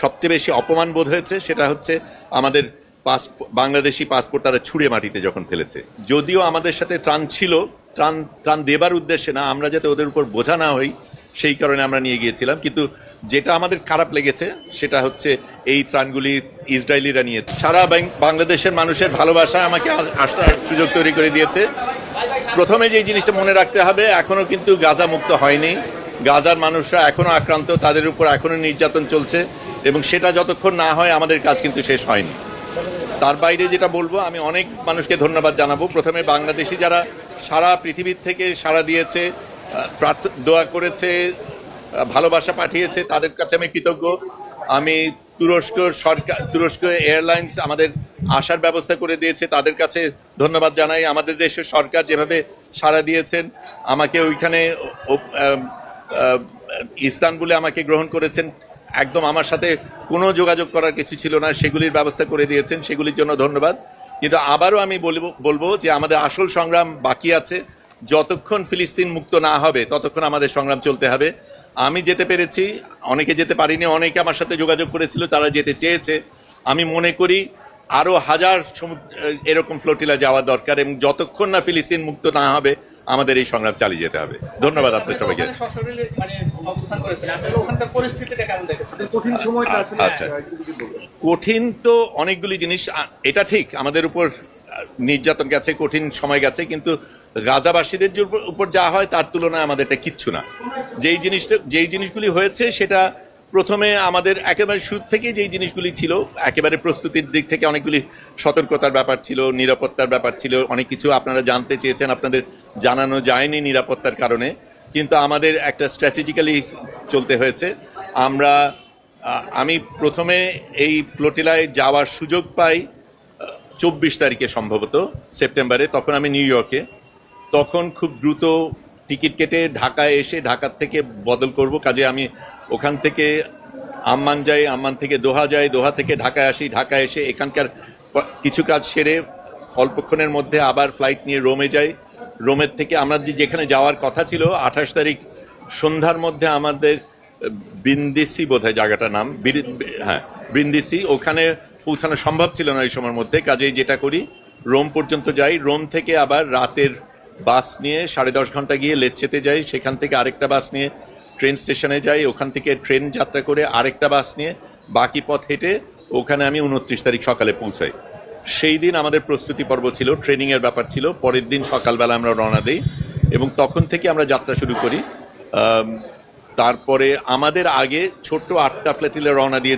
সবচেয়ে বেশি অপমান বোধ হয়েছে সেটা হচ্ছে আমাদের পাস বাংলাদেশি পাসপোর্ট তারা ছুঁড়ে মাটিতে যখন ফেলেছে। যদিও আমাদের সাথে ত্রাণ ছিল, ত্রাণ ত্রাণ দেবার উদ্দেশ্যে না, আমরা যাতে ওদের উপর বোঝা না হই, সেই কারণে আমরা নিয়ে গিয়েছিলাম। কিন্তু যেটা আমাদের খারাপ লেগেছে সেটা হচ্ছে এই ত্রাণগুলি ইসরায়েলিরা নিয়েছে। সারা বাংলাদেশের মানুষের ভালোবাসা আমাকে আসার সুযোগ তৈরি করে দিয়েছে। প্রথমে যে জিনিসটা মনে রাখতে হবে এখনও কিন্তু গাজা মুক্ত হয়নি। গাজার মানুষরা এখনও আক্রান্ত, তাদের উপর এখনও নির্যাতন চলছে। এবং সেটা যতক্ষণ না হয় আমাদের কাজ কিন্তু শেষ হয়নি। তার বাইরে যেটা বলব, আমি অনেক মানুষকে ধন্যবাদ জানাব। প্রথমে বাংলাদেশি যারা সারা পৃথিবীর থেকে সাড়া দিয়েছে, প্রার্থ- দোয়া করেছে, ভালোবাসা পাঠিয়েছে, তাদের কাছে আমি কৃতজ্ঞ। আমি তুরস্ক সরকার, তুরস্ক এয়ারলাইন্স আমাদের আসার ব্যবস্থা করে দিয়েছে, তাদের কাছে ধন্যবাদ জানাই। আমাদের দেশের সরকার যেভাবে সাড়া দিয়েছেন, আমাকে ওইখানে ইস্তানবুলে আমাকে গ্রহণ করেছেন। একদম আমার সাথে কোনো যোগাযোগ করার কিছু ছিল না। সেগুলির ব্যবস্থা করে দিয়েছেন, সেগুলির জন্য ধন্যবাদ। কিন্তু আবারও আমি বলব যে আমাদের আসল সংগ্রাম বাকি আছে। যতক্ষণ ফিলিস্তিন মুক্ত না হবে, ততক্ষণ আমাদের সংগ্রাম চলতে হবে। আমি যেতে পেরেছি, অনেকে যেতে পারিনি, অনেকে আমার সাথে যোগাযোগ করেছিল, তারা যেতে চেয়েছে। আমি মনে করি আরও হাজার এরকম ফ্লোটিলা যাওয়া দরকার এবং যতক্ষণ না ফিলিস্তিন মুক্ত না হবে আমাদের এই সংগ্রাম চালিয়ে যেতে হবে। ধন্যবাদ আপনার সবাইকে। মানে অবস্থান করেছেন। আপনি ওখানকার পরিস্থিতিটা কেমন দেখেছেন? কঠিন সময়টা আসলে আচ্ছা। কঠিন তো অনেকগুলি জিনিস এটা ঠিক আমাদের উপর নির্যাতন গেছে কঠিন সময় গেছে কিন্তু রাজাবাসীদের যে উপর- উপর যা হয় তার তুলনায় আমাদের এটা কিচ্ছু না। যেই জিনিসটা যেই জিনিসগুলি হয়েছে সেটা প্রথমে আমাদের একেবারে শুরু থেকে যেই জিনিসগুলি ছিল, একেবারে প্রস্তুতির দিক থেকে অনেকগুলি সতর্কতার ব্যাপার ছিল, নিরাপত্তার ব্যাপার ছিল, অনেক কিছু আপনারা জানতে চেয়েছেন, আপনাদের জানানো যায়নি নিরাপত্তার কারণে। কিন্তু আমাদের একটা স্ট্র্যাটেজিক্যালি চলতে হয়েছে। আমরা আমি প্রথমে এই ফ্লোটিলায় যাওয়ার সুযোগ পাই চব্বিশ তারিখে সম্ভবত, সেপ্টেম্বরে, তখন আমি নিউ ইয়র্কে। তখন খুব দ্রুত টিকিট কেটে ঢাকায় এসে ঢাকার থেকে বদল করব, কাজে আমি ওখান থেকে আম্মান যাই আম্মান থেকে দোহা যাই দোহা থেকে ঢাকায় আসি, ঢাকায় এসে এখানকার কিছু কাজ সেরে অল্পক্ষণের মধ্যে আবার ফ্লাইট নিয়ে রোমে যাই। রোমের থেকে আমরা যে যেখানে যাওয়ার কথা ছিল, আঠাশ তারিখ সন্ধ্যার মধ্যে আমাদের বিন্দিসি বোধহয় জায়গাটার নাম হ্যাঁ বৃন্দিসি, ওখানে পৌঁছানো সম্ভব ছিল না এই সময়ের মধ্যে, কাজেই যেটা করি, রোম পর্যন্ত যাই। রোম থেকে আবার রাতের বাস নিয়ে সাড়ে দশ ঘণ্টা গিয়ে লেচ্ছেতে যাই, সেখান থেকে আরেকটা বাস নিয়ে ট্রেন স্টেশনে যাই, ওখান থেকে ট্রেন যাত্রা করে আরেকটা বাস নিয়ে বাকি পথ হেঁটে ওখানে আমি উনত্রিশ তারিখ সকালে পৌঁছাই। সেই দিন আমাদের প্রস্তুতি পর্ব ছিল ট্রেনিংয়ের ব্যাপার ছিল। পরের দিন সকালবেলা আমরা রওনা দিই এবং তখন থেকে আমরা যাত্রা শুরু করি। তারপরে আমাদের আগে ছোট্ট আটটা ফ্ল্যাটিলে রওনা দিয়েছে